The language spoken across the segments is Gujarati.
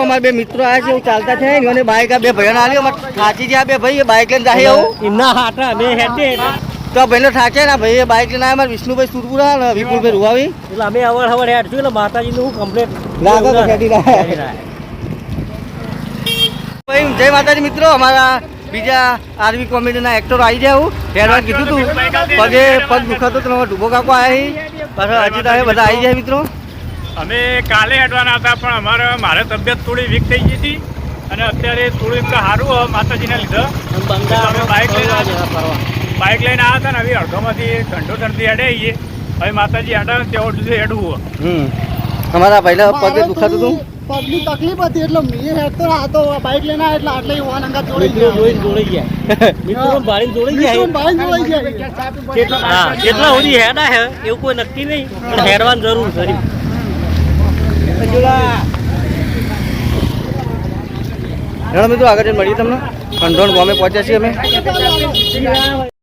અમારા બે મિત્રો આવ્યા છે ચાલતા છે. અને બાઈક આ બે ભાઈઓને આવી અમારે થાચી ગયા બે ભાઈ એ બાઈક લઈને જાય એમના હાટા હેડે તો આ ભાઈનો થાચે ના આ ભાઈ બાઈક લઈને આવ્યા વિષ્ણુભાઈ સુરપુરા અને વિપુલભાઈ રૂવાવી. અમે અવર હવર હેડશું એટલે માતાજીનું હું કમ્પ્લેટ લાગે. ભાઈ જય માતાજી મિત્રો. અમારા બીજા આરવી કોમેડીના એક્ટરો આવી જાય હું હેડવા કીધું તું. પગે પગ દુખાતો તો ડૂબો કાકો આવ્યા પાછા હજી બધા આવી જાય મિત્રો. અમે કાલે હેડવાના હતા પણ અમારે મારે તબિયત થોડી વીક થઈ ગઈ હતી. અને અત્યારે થોડુંક સારું હોય માતાજીના લીધે. અમે બાઇક લઈને બાઇક લઈને આવ્યા હતા ને હવે અડધોમાંથી ઠંડો ઠંડી હેડે આવીએ. હવે માતાજી હેડે ને તેઓ સુધી હેડવું હોય. અમારા પહેલા પગે દુખાતું હતું? પગની તકલીફ હતી એટલે મેં હેડતો આ તો બાઇક લઈને આવ્યા એટલે આટલે વાન અંગા જોડી મિત્રો જોઈને જોડી ગયા. મિત્રો ભાઈ જોડી ગયા ભાઈ જોડી ગયા. કેટલા કેટલા સુધી હેડા હે એવું કોઈ નક્કી નહીં પણ હેડવાની જરૂર ખરી હેલો મિત્રો આગળ જઈને મળીએ તમને. કંઢોણ ગામે પહોંચ્યા છીએ અમે.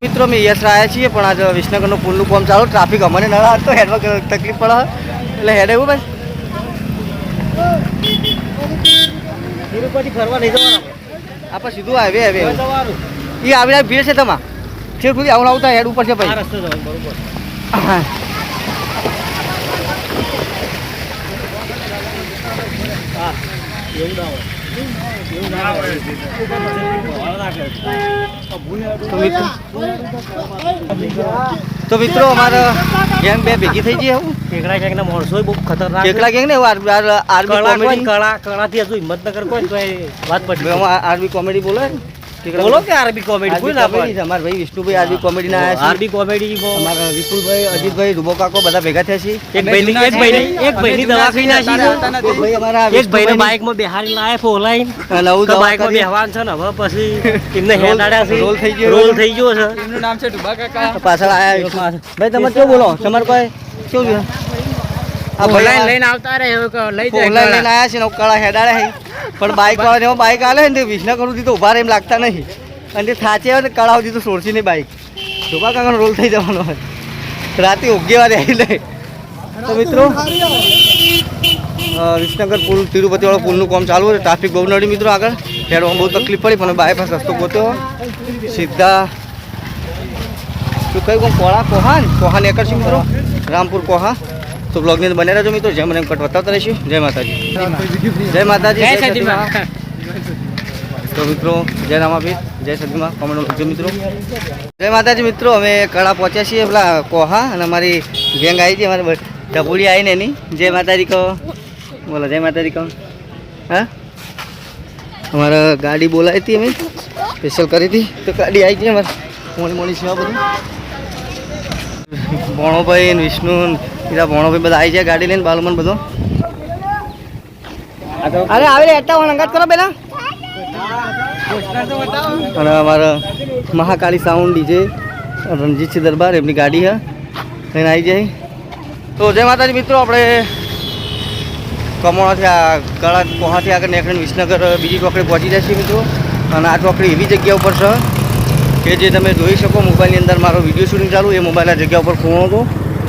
મિત્રો અમે યસ આવ્યા છીએ પણ આજે વિસનગરનો પુલનું કામ ચાલુ. ટ્રાફિક અમને ન હતો હેડવા તકલીફ પડે. એટલે હેડ એવું ભાઈ? તિરુપતિ ફરવા નહીં જવાના. આપણે સીધું હાઈવે હવે એ આવી ભીડ છે તમા છેક સુધી આવું આવતા હેડ ઉપર છે ભાઈ. હા. એવું ના હોય એવું ના તો મિત્રો અમારે ગેંગ બે ભેગી થઈ ગઈ હું કેકડા કેકના માણસો બહુ ખતરનાક. એકલા ગેંગ ને આર્મી કળા કોમેડી? કળા હજુ હિંમતનગર કોઈ વાત પડી આરબી કોમેડી બોલે બોલો કે આરબી કોમેડી કોઈ ના પડી અમાર ભાઈ વિષ્ણુભાઈ આરબી કોમેડી ના આયા છે આરબી કોમેડી અમારા વિપુલભાઈ અજીતભાઈ રૂબો કાકો બધા ભેગા થયા છે એક ભાઈ એક ભાઈ એક ભાઈની દવા ખાઈ નાખી છે. ભાઈ અમારા એક ભાઈને બાઇકમાં બેહારી લાયા ફોલાઈન નવું તો દવા બાઇકમાં બેહવાન છે ને હવે પછી એમને હેડાડ્યા છે. રોલ થઈ ગયો. રોલ થઈ ગયો છે. પાછળ આયા. ભાઈ તમે કેવું બોલો? તમારે કોઈ કેવું ભાઈ લઈને આવતા રહે લઈ ઓનલાઈન લઈને આયા છે ને કળા હેડાડે છે પણ બાઇક વાળા એમાં બાઇક આલે ને તે તો ઊભા રહે એમ લાગતા નહીં. અને તે થાચે આવે ને કળા સુધી તો છોડશે નહીં બાઇક ધોબા કાકાનો રોલ થઈ જવાનો હોય. રાતે ઉગે વારે આવી લે. તો મિત્રો વિસનગર પુલ તિરુપતિ વાળો પુલનું કામ ચાલુ છે ટ્રાફિક બહુ નડી મિત્રો આગળ. હેડવામાં બહુ તકલીફ પડી પણ બાયપાસ રસ્તો ગોત્યો. સીધા શું કહ્યું કોણ? કોહા કોહાન? ને કોહા ને એકર છે મિત્રો. રામપુર કોહા. તો બ્લોગની બને રહેજો મિત્રો. જેમ મને કટ બતાવતા રહીશું જય માતાજી. જય માતાજી. જય સતીમાં. તો મિત્રો જય રામાપી જય સતીમાં. કોમેન્ટ લખજો મિત્રો. જય માતાજી મિત્રો અમે કળા પહોંચ્યા છીએ પેલા કોહા અને અમારી ગેંગ આવી હતી. અમારે ઢબુડી આવીને એની. જય માતાજી કહો. બોલો જય માતાજી કહો. હા? અમારે ગાડી બોલાવી હતી અમે. સ્પેશિયલ કરી હતી. તો ગાડી આવી ગઈ અમારે. મોડી મોડી સેવા બધું. ભણોભાઈ વિષ્ણુ ને ભણો ભાઈ બધા આવી જાય ગાડી લઈને બાલુમન બધો. અરે આવે એટલા અંગાત કરો પેલા અને અમારા મહાકાળી સાઉન્ડ ડીજે રણજીતસિંહ દરબાર એમની ગાડી હા લઈને આવી જાય. તો જય માતાજી મિત્રો આપણે કમોણાથી આ કળા કોહાથી આગળ નીકળીને વિસનગર બીજી ચોકડી પહોંચી જાય છે મિત્રો. અને આ ચોકડી એવી જગ્યા ઉપર છે કે જે તમે જોઈ શકો મોબાઈલની અંદર મારો વીડિયો શૂટિંગ ચાલુ એ મોબાઈલના આ જગ્યા ઉપર ખૂણો હતો.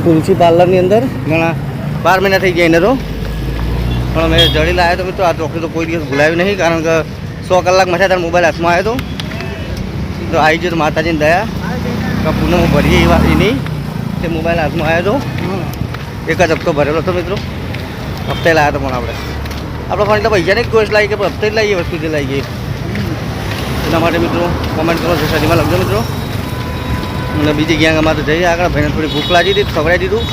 તુલસી પાર્લરની અંદર ઘણા બાર મહિના થઈ ગયા એને તો પણ મેં જડી લાવ્યો તો મિત્રો આ ચોકડી તો કોઈ દિવસ ભૂલાવી નહીં કારણ કે સો કલાક મથા ત્યારે મોબાઈલ હાથમાં આવ્યો હતો તો આવી ગયો તો માતાજીની દયા તો પૂનમ ભરીએ એ વાત એની તે મોબાઈલ હાથમાં આવ્યો હતો એક જ હપ્તો ભરેલો હતો મિત્રો હપ્તે લાવ્યા તો પણ આપણે આપણે પણ એટલે પૈસાની જ કોશ લાવી કે પણ હપ્તે જ લાવીએ વસ્તુ જે લાવીએ એના માટે મિત્રો કોમેન્ટ કરો સોસાયટીમાં લખજો મિત્રો અને બીજી ગેંગ અમારે તો જઈએ આગળ. ભાઈને થોડી ભૂખ લાગી હતી ખવડાવી દીધું.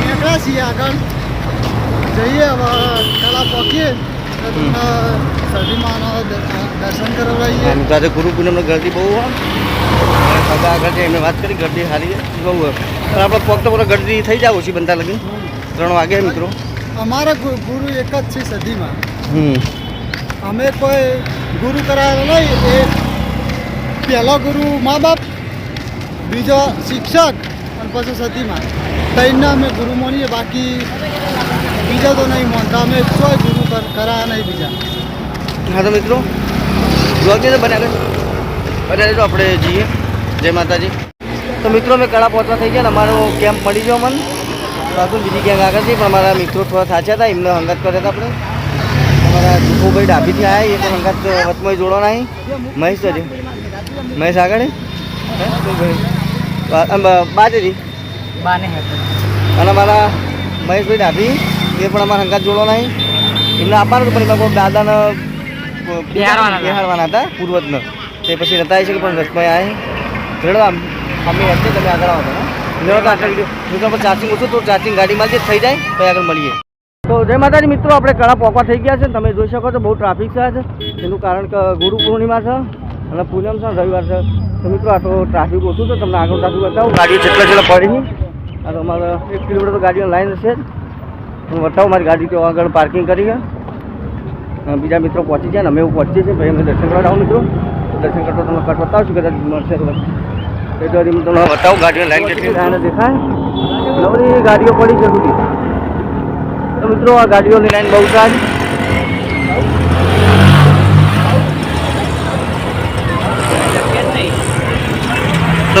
નીકળ્યા છીએ આગળ જઈએ કલા પહોંચીએ દર્શન કરાવીએ આમ તો ગુરુ પૂનમનો ગરદી બહુ હોય. આગળ છે એમને વાત કરી ગરદી સારી બહુ આપણે પગ તો પૂરા ગરદી થઈ જાવ છે બનતા લગી ત્રણ વાગે મિત્રો. અમારા ગુરુ એક જ છે સદીમાં હમ. અમે કોઈ ગુરુ કરાયેલો નહીં એ પહેલો ગુરુ મા બાપ, બીજો શિક્ષક અને પછી સતીમાં ત્રણના અમે ગુરુ માનીએ, બાકી બીજા તો નહીં માનતા. અમે કોઈ ગુરુ કર- કરાયા નહીં બીજા. હા તો મિત્રો બ્લોગની તો બનાવે આગળ. બને રહેજો આપણે જઈએ. જય માતાજી. તો મિત્રો, અમે કળા પહોંચવા થઈ ગયા અમારો કેમ્પ મળી ગયો મને. બાકી બીજી ક્યાંક આગળ હતી પણ અમારા મિત્રો થોડા થાચ્યા હતા, એમને હંગાત કર્યા હતા આપણે. અમારા જુખુભાઈ ડાભીથી આવ્યા એ તો હંગાત વચમાં જોડો નહીં. મહેશ છે મહેશ આગળ હે? હે? શું ભાઈ? બા- આમ બા- બાજરી અને અમારા મહેશભાઈ ડાભી એ પણ અમારા હંગાત જોડો નહીં. એમને આપવાનું હતું પણ કોઈ દાદાને બિહારવાના હતા. પૂર્વજને. તે પછી નતા છે કે પણ રસમાં આવે રેડો આમ અમે હશે તમે આગળ આવો લેવો તો આટલા મિત્રો પર ચાર્જિંગ ઓછું તો ચાર્જિંગ ગાડીમાં જે થઈ જાય આગળ મળીએ. તો જય માતાજી મિત્રો આપણે કળા પોકવા થઈ ગયા છે તમે જોઈ શકો છો બહુ ટ્રાફિક છે. એનું કારણ કે ગુરુ પૂર્ણિમા છે. અને પૂનમ છે રવિવાર છે. તો મિત્રો આ તો ટ્રાફિક ઓછું છે. તમને આગળ ટ્રાફિક બતાવું. ગાડીઓ જેટલા જેટલા પડી આ તો અમારે એક કિલોમીટર તો ગાડીઓ લાઈન હશે. હું બતાવું મારી ગાડી તો આગળ પાર્કિંગ કરી ગયા બીજા મિત્રો પહોંચી જાય ને અમે એવું પહોંચીએ છીએ. ભાઈ અમે દર્શન કરવા આવું મિત્રો. દર્શન કરતો તમને કટ બતાવશું કદાચ મળશે તો. એ તો હજી તમને બતાવું ગાડીઓ લાઈન કેટલી થાય ને દેખાય? નવરી ગાડીઓ પડી છે તો મિત્રો આ ગાડીઓની લાઈન બહુ સારી.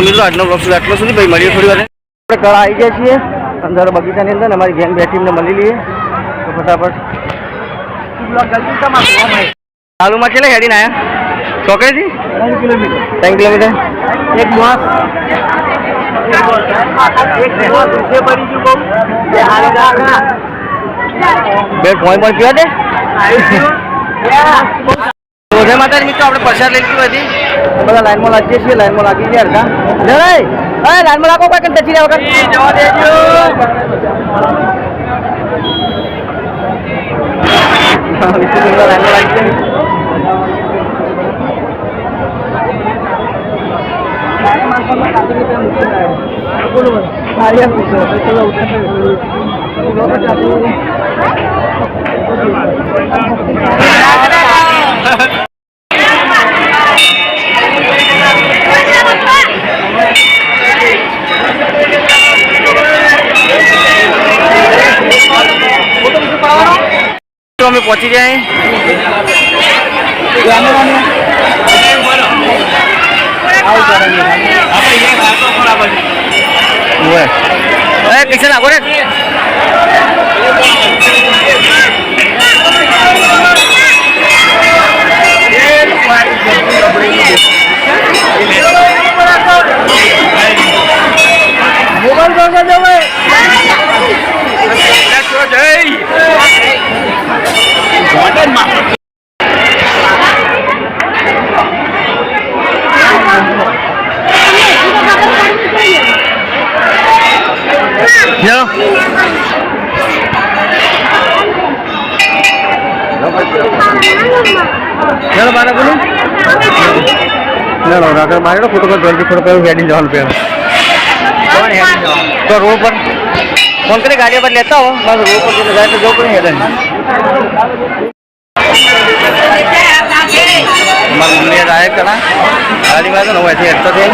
તો મિત્રો આજનો બ્લોગ સુધી આટલો સુધી? ભાઈ મળીએ થોડી વાર. આપણે કળા આવી ગયા છીએ અંદર બગીચાની અંદર અમારી ગેંગ બે ટીમને મળી લઈએ. તો ફટાફટ. ચાલુમાં કેટલા હેડીને આવ્યા ચોકડીથી? ત્રણ કિલોમીટર. ત્રણ કિલોમીટર એક માસ બે પોઈન્ટ પણ પીવા દે? માતા જય મિત્રો આપણે પ્રસાદ લઈ ગયું હતી બધા લાઈનમાં લાગીએ છીએ લાઈનમાં લાગી ગયા હતા જય હા લાઈનમાં લાગો કોઈ દચી રહ્યા વખત જવા દેજો લાઈનમાં લાગી ગયા તો અમે પહોંચી જાય એ કિશન આગો રે. ચલો ચાલો બારા બોલું. ચાલો રાત્રે મારે ફોટો પર જલ્દી ફોટો પર હેડી જવાનું પેલો તો રોડ પર ફોન કરી ગાડી પર લેતા હો. બસ રોડ પર જઈને જાય તો જવું પડે હેડે. મારા મમ્મીએ રાય કરા. ગાડી વાળો નવાય છે હેડતો છે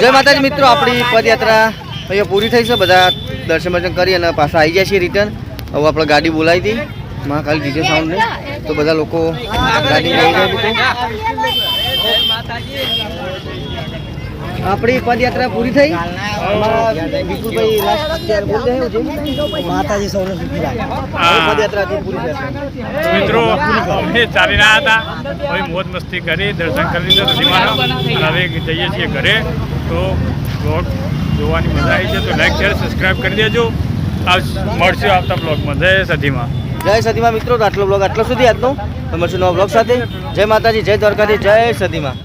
જય માતાજી મિત્રો, આપણી પદયાત્રા અહીંયા પૂરી થઈ છે. બધા દર્શન વર્શન કરી અને પાછા આવી ગયા છીએ રિટર્ન હવે આપણે ગાડી બોલાવી હતી મહાકાલી ડીજે સાઉન્ડ ને તો બધા લોકો ગાડી લઈ ગયા આપણી પદયાત્રા પૂરી થઈ. માતાજી સૌને સુખી પદયાત્રા પૂરી મિત્રો અમે ચાલી રહ્યા હતા. હવે મોજ મસ્તી કરી દર્શન કરી લીધા હવે જઈએ છીએ ઘરે. તો બ્લોગ જોવાની મજા આવી છે. તો લાઈક શેર સબસ્ક્રાઈબ કરી દેજો. મળશું આવતા બ્લોગમાં જય સધીમાં જય સદીમાં મિત્રો આટલો બ્લોગ આટલો સુધી આજનો. મળશું નવા બ્લોગ સાથે. જય માતાજી જય દ્વારકાથી જય સદીમાં